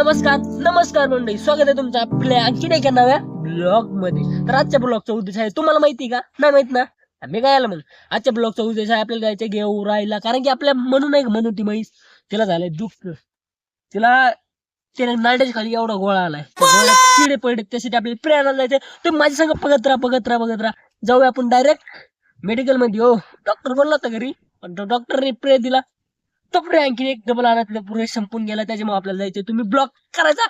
नमस्कार नमस्कार मंडळी. स्वागत आहे तुमचं आपल्या आणखीन एका नव्या ब्लॉगमध्ये तर आजच्या ब्लॉगचा उद्देश आहे तुम्हाला माहिती का? नाही माहीत ना? मी काय आलं मग आजच्या ब्लॉगचा उद्देश आहे आपल्याला जायचं घेऊ राहिला कारण की आपल्या म्हणून नाही का म्हणून ती म्हैस? तिला झालंय दुःख. तिला तिने नांड्याच्या खाली एवढा गोळा आलाय. किडे पडले त्यासाठी आपल्याला प्रेरणा जायचं तुम्ही माझ्या संग बघत राहा बघत राहा बघत राहा. जाऊया आपण डायरेक्ट मेडिकलमध्ये. हो डॉक्टर बोलला होता घरी. पण डॉक्टरने प्रे दिला. तो प्रे आणखी एक डबल आणत पुरे संपून गेला त्याच्यामुळे आपल्याला जायचं तुम्ही ब्लॉग करायचा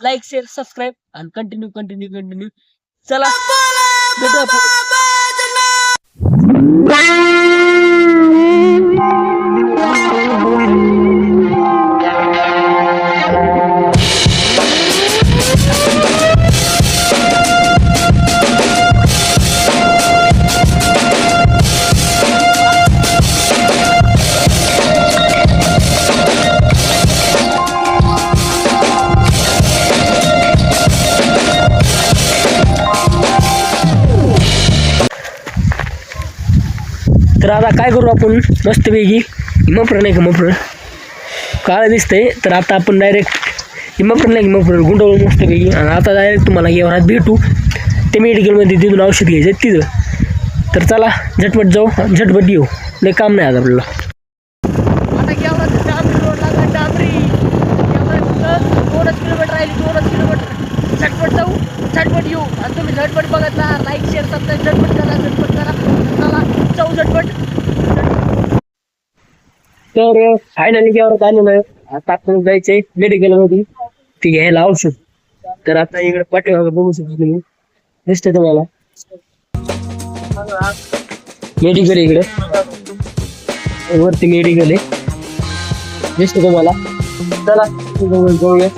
लाईक शेअर सबस्क्राईब आणि कंटिन्यू कंटिन्यू कंटिन्यू चला. भेटू तर आता काय करू आपण? मस्तपैकी. हिमप्र नाही का हिमप्र काळ दिसतंय तर आता आपण डायरेक्ट हिमप्र नाही हिमप्र गुंडवलं मस्तपैकी. आणि आता डायरेक्ट तुम्हाला येवरात भेटू. ते मेडिकलमध्ये तिथून औषध घ्यायचं तिथं. तर चला झटपट जाऊ आणि झटपट येऊ. नाही काम नाही आज आपल्याला. आता दोनच किलोमीटर राहिली किलोमीटर. झटपट जाऊ झटपट येऊ. आणि तुम्ही झटपट बघत राहा लाईक शेअर सबस्क्राईब झटपट करा झटपट करा. जाऊ झटपट तर फायनली घ्यावर आलेलो आहे आता आपण जायचंय. मेडिकलमध्ये. ती घ्यायला औषध. तर आता इकडे पाठीमागे बघू शकतो तुम्ही. दिसत तुम्हाला. मेडिकल इकडे. वरती मेडिकल आहे. दिसत तुम्हाला. चला जाऊया.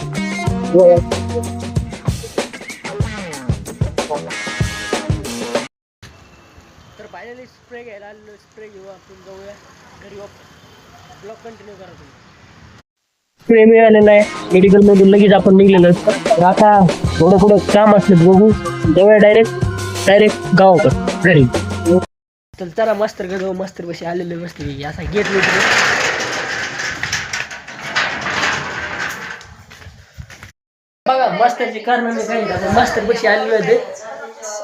आपण जाऊया. घरी ब्लॉक कंटिन्यू करा तुम्ही. स्प्रे मिळालेला आहे मेडिकल मधून लगेच आपण निघलेलो तर आता थोडं थोडं काम असलं बघू. जाऊया डायरेक्ट डायरेक्ट गावाकडं घरी. तर चला मस्त जाऊ मस्त बशी आलेले मस्त असा गेट वेट बघा मास्तरचे कारण. मास्तर बशी आलेले होते.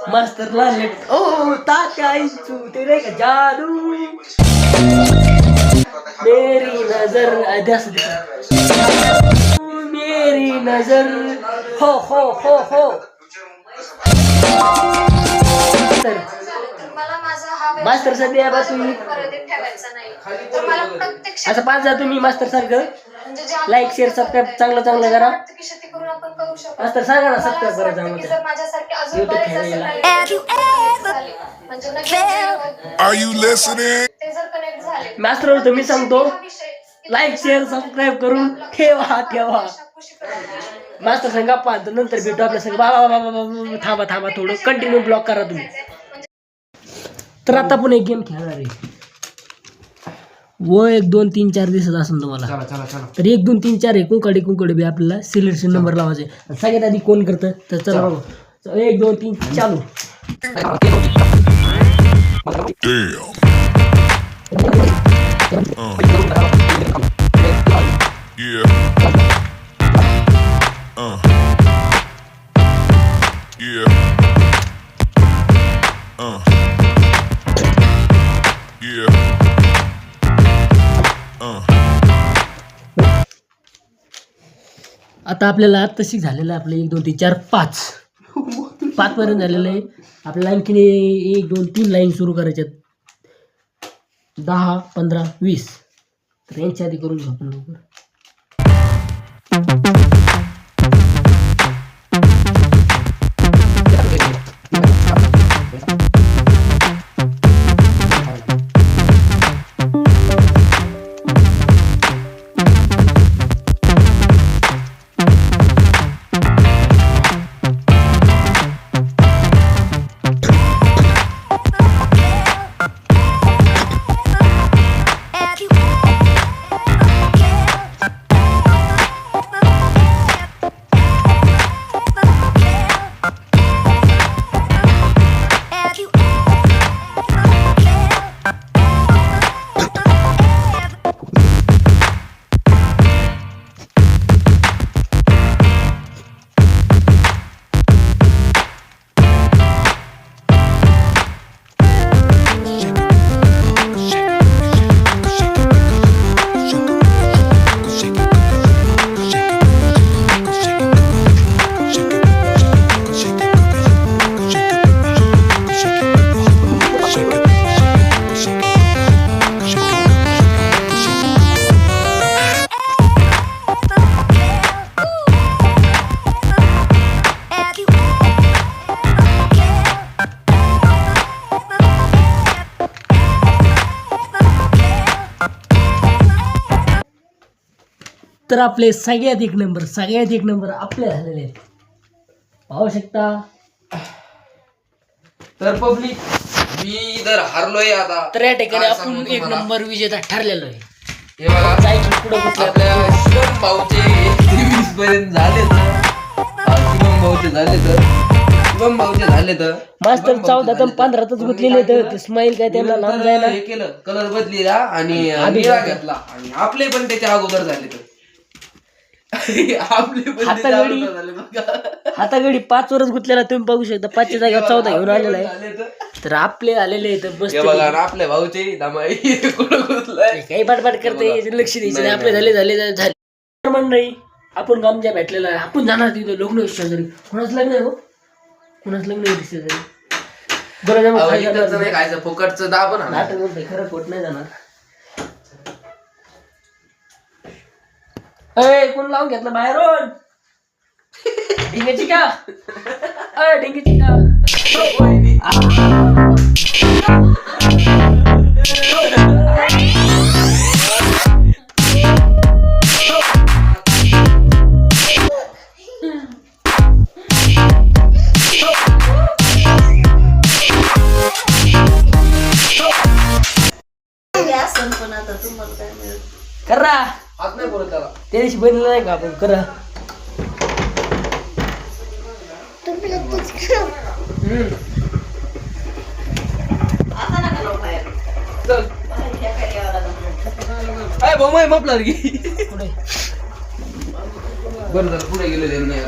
मास्तर लागले ओ तात्या आईचू ते नाही का जादू मेरी नजर अध्यास मेरी नजर हो हो हो हो तर मला माझा हा मास्तर सध्या बा तुम्ही मर्यादित ठेवायचा नाही तर मला प्रत्यक्ष असं पाच जा तुम्ही मास्तर सारखं म्हणजे जे आपण लाईक शेअर सबस्क्राईब चांगलं चांगलं करा. वाटतं की शेती करून आपण करू शकतो. मास्तर सांगा ना मला सबस्क्राईब असं करायचं वाटतं की आम्हाला जर माझ्यासारखे अजून YouTube बरेच channel असे ला. काही झाले, म्हणजे नक्की जे- Are you listening? ते जर कनेक्ट झाले मास्तर होतो मी सांगतो हा विषय लाईक शेअर सबस्क्राईब करून ठेवा ठेवा. मास्तर संग गप्पा नंतर भेटू आपल्या संग. बाबा बाबा बाबा थांबा थांबा थोडं. कंटिन्यू ब्लॉक करा तुम्ही. तर आता पण एक गेम खेळणार आहे. व एक दोन तीन चार दिसत असेल तुम्हाला तर एक दोन तीन चार आहे कुंकडे कुंकडे बी आपल्याला सिलेक्शन नंबर लावायचे सगळ्यात आधी कोण करतं तर चला बघू चला, एक दोन तीन चालू Damn. Uh. Yeah. Uh. Yeah. Uh. आता आपल्याला तशी झालेलं आहे आपलं एक दोन तीन चार पाच. पाच पर्यंत झालेलं आहे. आपल्याला आणखीन एक दोन तीन लाईन सुरू करायच्यात दहा पंधरा वीस. तर यांच्या आधी करून घेऊ आपण लवकर. तर आपले सगळ्यात एक नंबर सगळ्यात एक नंबर आपले झालेले आहेत. पाहू शकता? तर पब्लिक मी तर हारलोय आता तर या ठिकाणी काय आपण एक तुम्हाला? नंबर विजेता ठरलेलो आहे. हे बघा जायचं पुढं कुठलं आपल्या शिवम भाऊचे वीस पर्यंत झाले तर. हा, शिवम भाऊचे झाले तर. शिवम भाऊचे झाले तर. मास्तर शिवम भाऊचे चौदा तर झाले तर. पंधरातच तर गुंतलेले तर स्माईल काय त्यांना मी लांब नंतर जायला हे केलं कलर बदलीला आणि निळा. घेतला. आणि आपले पण त्याच्या अगोदर झाले तर. आपले हातागडी-. हातागडी पाच वरच गुंतलेला तुम्ही बघू शकता. पाचच्या जागा चौदा घेऊन आपले आलेला आहे. तर. तर आपले आलेले आहेत बघा ना आपल्या भाऊचे काही पाटपाट करते लक्ष द्यायचं नाही. आपले झाले झाले झाले तर मंडळी आपण गामच्या भेटलेला आहे. आपण जाणार तिथं लग्न शेजारी. कोणाच लग्न आहे हो? कोणाच लग्न आहे शेजारी? बरं. नाही खायचं फुकटचं म्हणतोय खरं खोट नाही जाणार. अय कोण लावून घेतलं बाहेरून ढिंगेची का अय ढिंगेची का करा त्या दिवशी बनलं नाही का आपण? करा भाऊ माय मपणार की पुढे. बरं झालं पुढे गेले ते नाही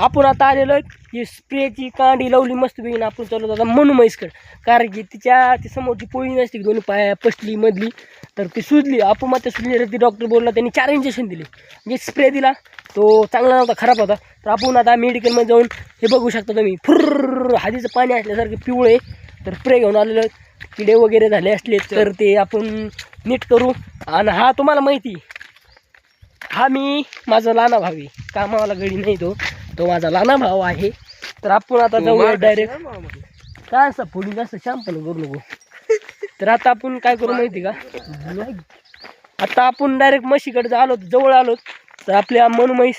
आपण आता आलेलो ही स्प्रेची कांडी लावली मस्त बघीन आपण चालू आता मनू म्हैसकड. कारण की तिच्या ती समोरची पोळी नसते की दोन्ही पाया पसली मधली तर ती सुजली. आपण मात्र त्या सुजली ती डॉक्टर बोलला त्यांनी चार इंजेक्शन दिले. म्हणजे स्प्रे दिला. तो चांगला नव्हता खराब होता. तर आपण आता मेडिकलमध्ये जाऊन हे बघू शकता तुम्ही. फुर्र हादीचं पाणी असल्यासारखे पिवळे तर स्प्रे घेऊन आलेलो किडे वगैरे झाले असले तर ते आपण नीट करू. आणि हा तुम्हाला माहिती हा मी माझा लहाना भावी कामावाला गडी नाही तो. तो माझा लहाना भाऊ आहे. तर आपण आता जाऊया डायरेक्ट काय असं फोडून जास्त शॅम्पल करू नको. तर आता आपण काय करू माहिती का? आता आपण डायरेक्ट म्हशीकडे आलो जवळ आलो तर आपल्या मनु म्हैस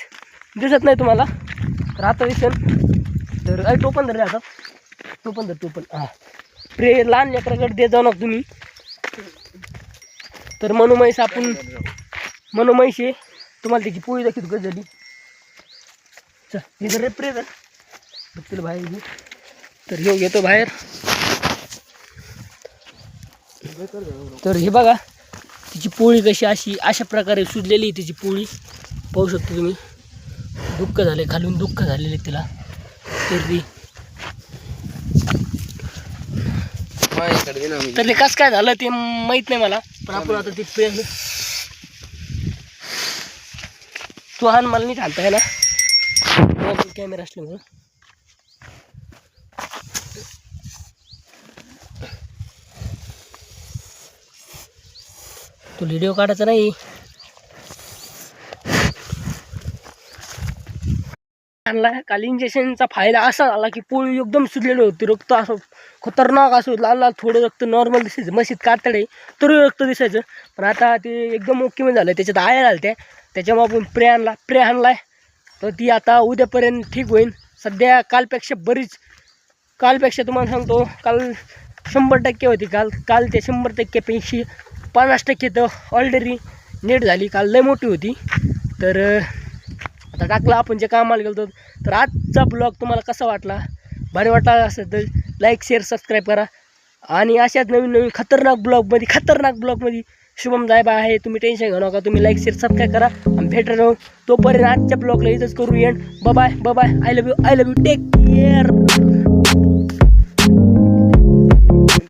दिसत नाही तुम्हाला. तर आता दिसेल. तर अय टोपण धर रे आता. टोपण धर टोपण हां. प्रे लहान लेकराकडे दे जाऊ नका तुम्ही. तर मनु म्हैस आपण मनु आहे. तुम्हाला त्याची पोळी कधी झाली चल इथं रे प्रे धर बघतील बाहेर. तर हे घेतो बाहेर. तर हे बघा तिची पोळी कशी अशी अशा प्रकारे सुजलेली आहे तिची पोळी. पाहू शकतो तुम्ही. दुःख झाले खालून दुःख झालेले तिला. तर ती. तर ते कसं काय झालं ते माहीत नाही मला. पण आपण आता ते पेन तू हान मला हाणता ना कॅमेरा असल्यामुळं. तो व्हिडिओ काढायचा नाही. काल इंजेक्शनचा फायदा असा झाला की पोळी एकदम सुटलेलं होती. रक्त असं खतरनाक असं लाल लाल थोडं रक्त नॉर्मल दिसायचं. मशीद कातडे तरी रक्त दिसायचं. पण आता ते एकदम ओके झालं त्याच्यात आया झालं त्या त्याच्यामुळे आपण प्रे आणला. प्रे आणलाय. तर ती आता उद्यापर्यंत ठीक होईल. सध्या कालपेक्षा बरीच कालपेक्षा तुम्हाला सांगतो काल शंभर टक्के होती काल. काल ते शंभर टक्क्यापेक्षा पन्नास टक्के तर ऑलरेडी नेट झाली. काल लय मोठी होती. तर आता टाकला आपण जे कामाला गेलो तर आजचा ब्लॉग तुम्हाला कसा वाटला? भारी वाटला असेल तर लाईक शेअर सबस्क्राईब करा. आणि अशाच नवीन नवीन खतरनाक ब्लॉगमध्ये खतरनाक ब्लॉगमध्ये शुभम जायबा आहे तुम्ही टेन्शन घेऊ नका तुम्ही लाईक शेअर सबस्क्राईब करा आणि भेटर राहू. तोपर्यंत आजच्या ब्लॉगला इथंच करू end bye bye I love you I love you take care